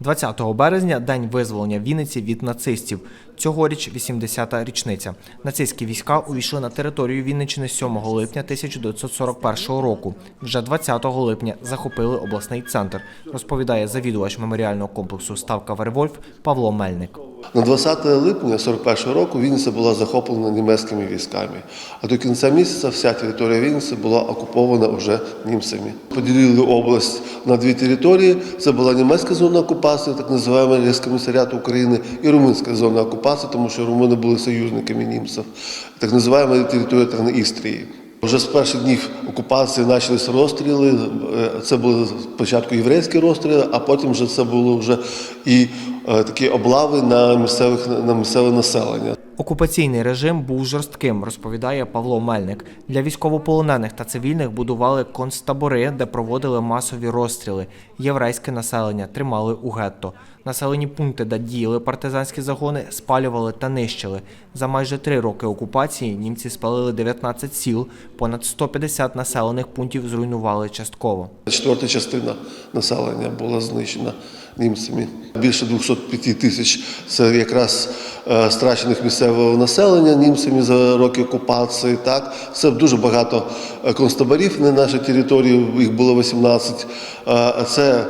20 березня день визволення Вінниці від нацистів. Цьогоріч 80-та річниця. Нацистські війська увійшли на територію Вінниччини 7 липня 1941 року. Вже 20 липня захопили обласний центр, розповідає завідувач меморіального комплексу Ставка Вервольф Павло Мельник. На 20 липня 41 року Вінниця була захоплена німецькими військами, а до кінця місяця вся територія Вінниці була окупована вже німцями. Поділили область на дві території. Це була німецька зона окупації, так називаємо Рейскомісаріат України, і румунська зона окупації, тому що румуни були союзниками німців, так називаємо територія Траністрії. Вже з перших днів окупації почалися розстріли. Е, Це були спочатку єврейські розстріли, а потім вже це було вже і такі облави на місцевих на місцеве населення. Окупаційний режим був жорстким, розповідає Павло Мельник. Для військовополонених та цивільних будували концтабори, де проводили масові розстріли. Єврейське населення тримали у гетто. Населені пункти, де діяли партизанські загони, спалювали та нищили. За майже три роки окупації німці спалили 19 сіл, понад 150 населених пунктів зруйнували частково. Четверта частина населення була знищена німцями. Більше 205 тисяч це якраз страчених місцевого населення німцями за роки окупації. Так, це дуже багато е, концтаборів на нашій території. Їх було 18. Е, Це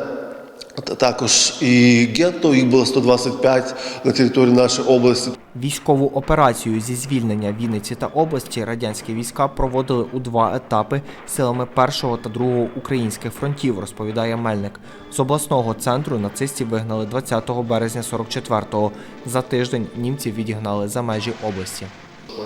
також і гетто, їх було 125 на території нашої області. Військову операцію зі звільнення Вінниці та області радянські війська проводили у два етапи силами першого та другого українських фронтів, розповідає Мельник. З обласного центру нацистів вигнали 20 березня 44-го. За тиждень німців відігнали за межі області.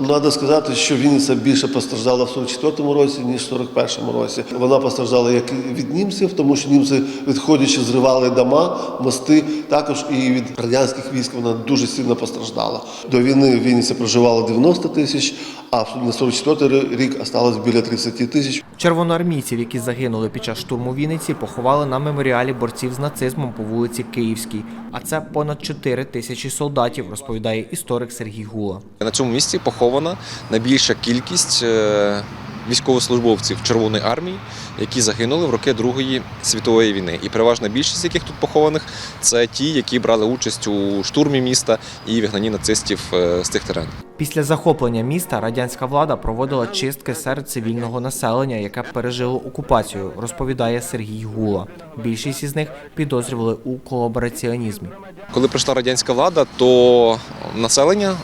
Треба сказати, що Вінниця більше постраждала в 44-му році, ніж в 41-му році. Вона постраждала як від німців, тому що німці, відходячи, зривали дома, мости. Також і від радянських військ вона дуже сильно постраждала. До війни в Вінниці проживало 90 тисяч, а на 44-й рік осталось біля 30 тисяч. Червоноармійців, які загинули під час штурму Вінниці, поховали на меморіалі борців з нацизмом по вулиці Київській. А це понад 4 тисячі солдатів, розповідає історик Сергій Гула. На цьому місці похована найбільша кількість е, військовослужбовців Червоної армії, які загинули в роки Другої світової війни. І переважна більшість яких тут похованих це ті, які брали участь у штурмі міста і вигнанні нацистів е, з цих теренів. Після захоплення міста радянська влада проводила чистки серед цивільного населення, яке пережило окупацію, розповідає Сергій Гула. Більшість із них підозрювали у колабораціонізмі. Коли прийшла радянська влада, то населення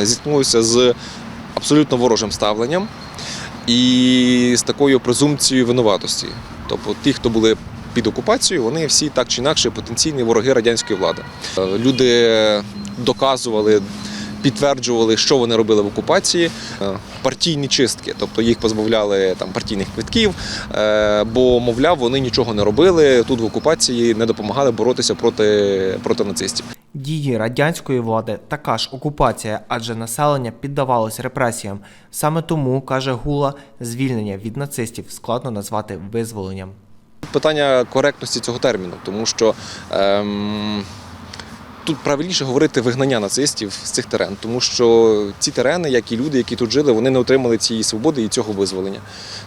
е, зіткнулося з абсолютно ворожим ставленням і з такою презумпцією винуватості. Тобто ті, хто були під окупацією, вони всі так чи інакше потенційні вороги радянської влади. Е, Люди доказували. Підтверджували, що вони робили в окупації, Е, партійні чистки, тобто їх позбавляли там партійних квитків, е, бо, мовляв, вони нічого не робили тут в окупації, не допомагали боротися проти, проти нацистів. Дії радянської влади така ж окупація, адже населення піддавалось репресіям. Саме тому, каже Гула, звільнення від нацистів складно назвати визволенням. Питання коректності цього терміну, тому що ем, тут правильніше говорити вигнання нацистів з цих терен, тому що ці терени, як і люди, які тут жили, вони не отримали цієї свободи і цього визволення.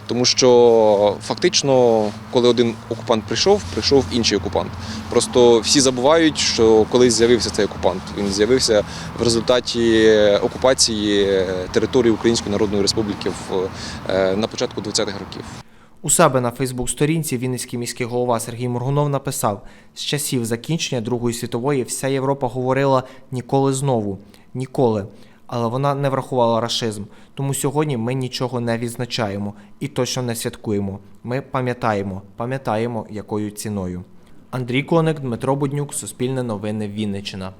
Тому що фактично, коли один окупант прийшов, прийшов інший окупант. Просто всі забувають, що колись з'явився цей окупант. Він з'явився в результаті окупації території Української Народної Республіки в, е, на початку 20-х років. У себе на Фейсбук-сторінці Вінницький міський голова Сергій Моргунов написав: з часів закінчення Другої світової вся Європа говорила ніколи знову, ніколи. Але вона не врахувала рашизм. Тому сьогодні ми нічого не відзначаємо і точно не святкуємо. Ми пам'ятаємо, пам'ятаємо, якою ціною. Андрій Коник, Дмитро Буднюк, Суспільне новини, Вінниччина.